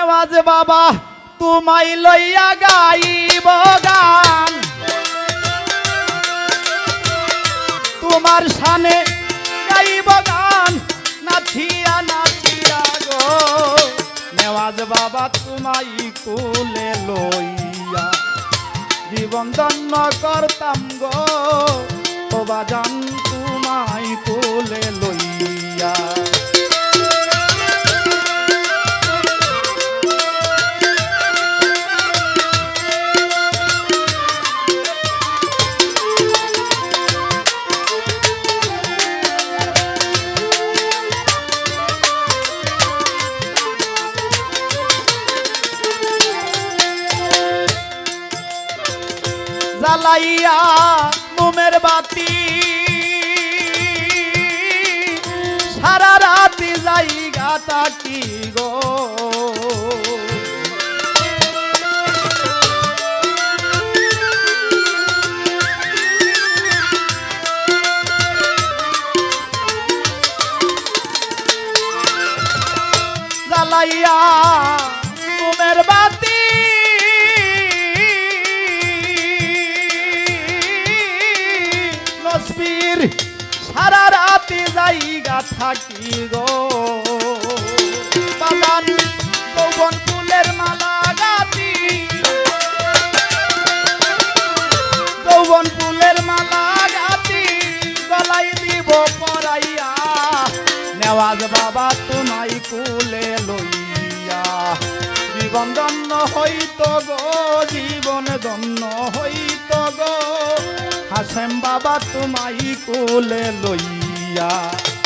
নেওয়াজ বাবা তোমাই লইয়া গাইব গান। তোমার সানে গাইব গান, নাচিয়া নাচিয়া গো। নেওয়াজ বাবা তোমাই কুলে লইয়া জীবন দন্ন করতাম গো। ও বাজান তোমাই কুলে লইয়া জ্বালাইয়া মোমের বাতি। সারা রাতি জায়গা তাকি গো। জ্বালাইয়া মোমের বাতি রাতে জায়গা থাকি গো। বাগান যৌবন ফুলের মালা গাতি যৌবন ফুলের মালা গাতি গলাই দিব পরাইয়া। নেওয়াজ বাবা তোমাই কুলে লইয়া। জীবন দন্ন হইত গো, জীবন দন্ন হইত গো। হাসেম বাবা তোমাই কুলে লইয়া। আহা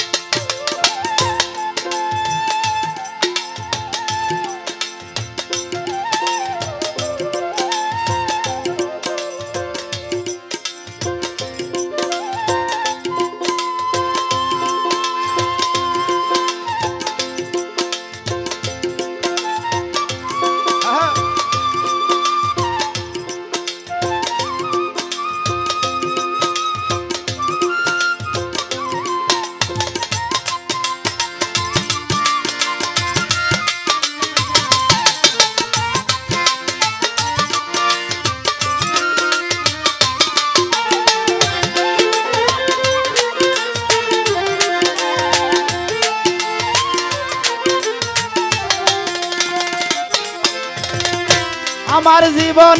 আমার জীবন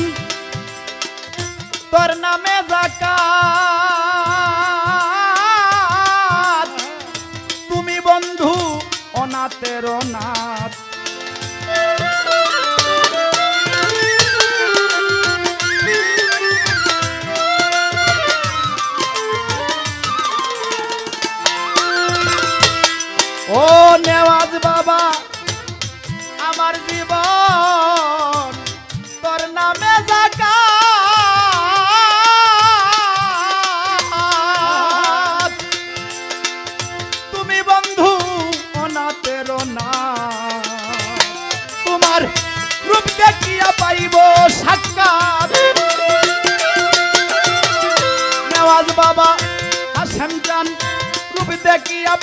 তোর নামে জাকাত। তুমি বন্ধু অনাথের অনাথ। ও নেওয়াজ বাবা আমার জীবন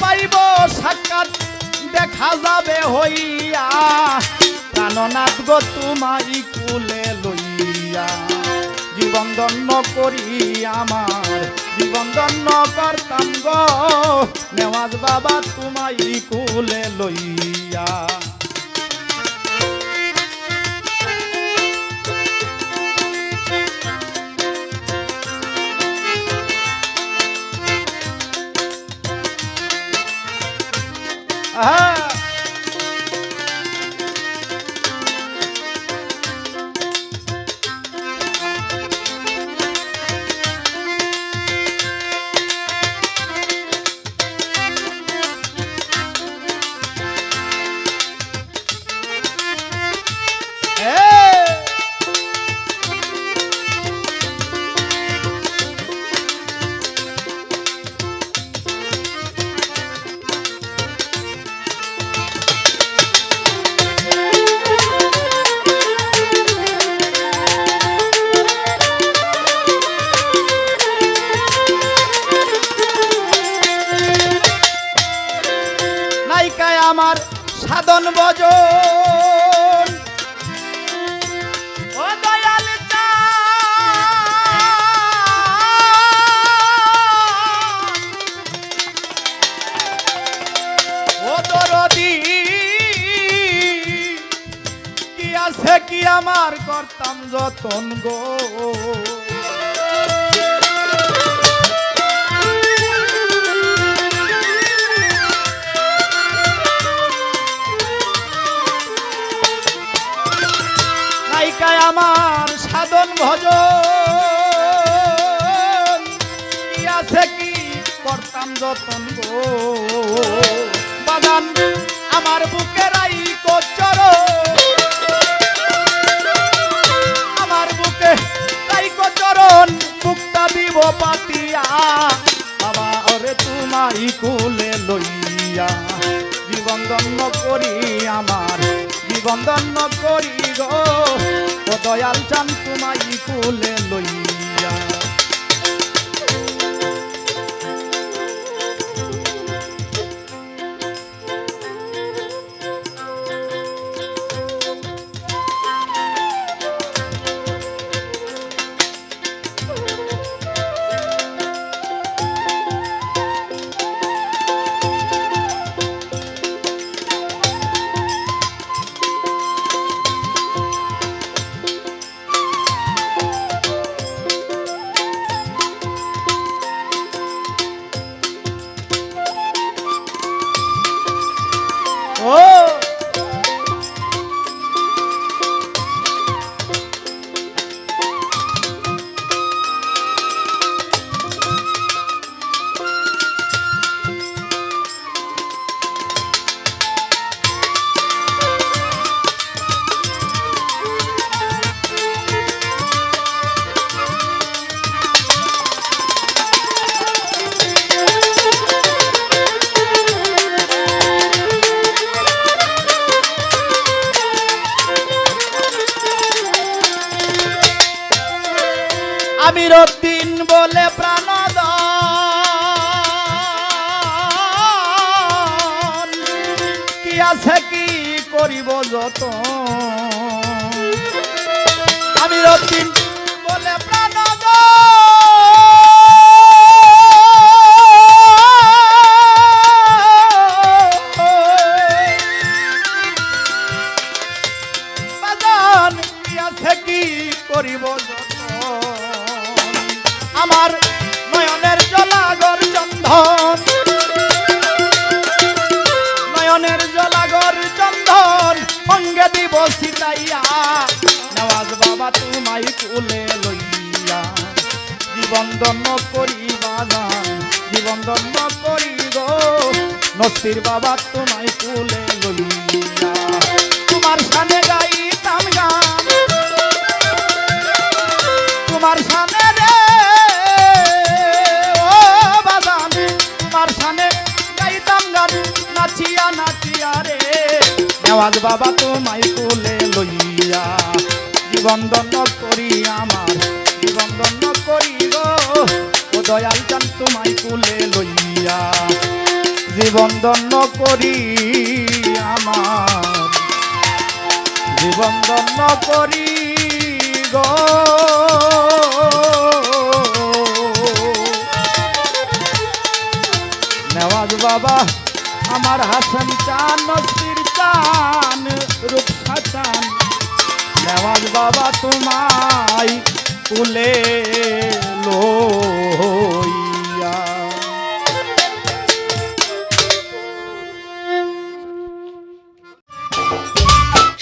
পাইব সাক্ষাৎ, দেখা যাবে হইয়া। প্রাণনাথ গো তোমাই কুলে লইয়া, জীবন দন্ন করি আমার। জীবন দন্ন করতাম গো বাবা তোমাই কুলে লইয়া। Ajá. যতন গো। নায়িকায় আমার সাধন ভজন। আছে কি করতাম যতন গো। বাদান আমার বুকের আই কোচর মুক্তা দিব পাতিয়া। বাবা, ওরে তোমাই কুলে লইয়া জীবন দন্ন করি আমার, জীবন দন্ন করি গো। দয়াল চান তোমাই কুলে লইয়া আছে কি করিব যত? আমি উদ্দিন বলে বাজান কি করিব যতন? আমার নয়নের জলাগর চন্দন কুলে লইয়া। জীবন দন্ন করি বাজান জীবন দন্ন করি গো নস্তির বাবা তোমাই কুলে লইয়া। তোমার সামনে গাইতাম গান তোমার সামনে রে, ও বাজান। তোমার গাইতাম গান নাচিয়া নাচিয়া রে। নেওয়াজ বাবা তোমায় কুলে লইয়া। জীবন দন্ন দয়াল চান তোমায় কুলে লইয়া। জীবন দন্ন করি আমার। জীবন দন্ন করি গো। নেওয়াজ বাবা, আমার হাসান চান, নসির চান, রূপসা চান। নেওয়াজ বাবা, তোমায় কুলে